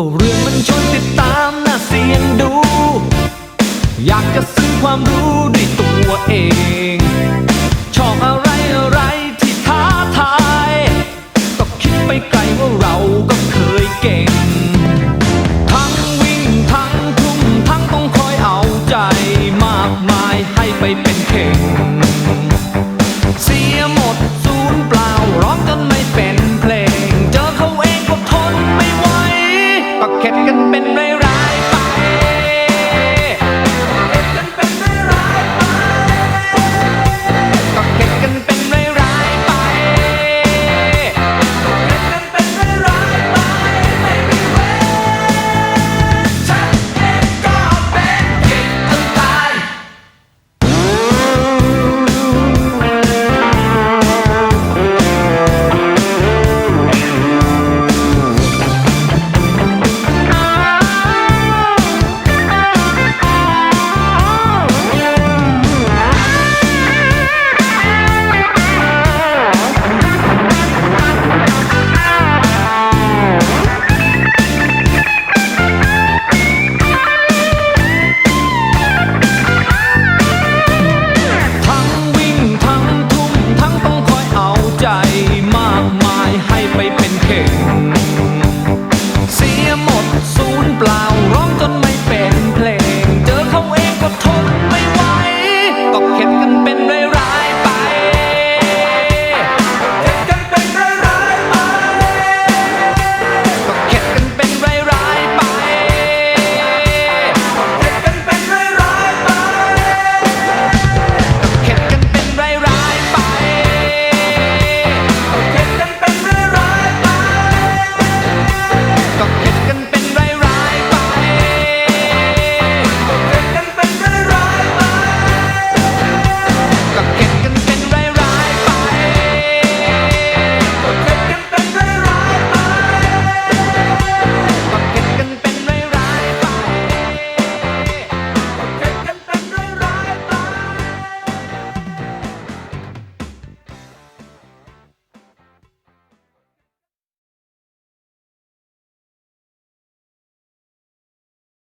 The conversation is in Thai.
ก็เรื่องมันชนติดตามน่าเสียงดู อยากจะซื้อความรู้ด้วยตัวเอง ชอบอะไรอะไรที่ท้าทายก็คิดไปไกลว่าเราก็เคยเก่ง ทั้งวิ่งทั้งทุ่มทั้งต้องคอยเอาใจมากมายให้ไปเป็นเข่ง been there.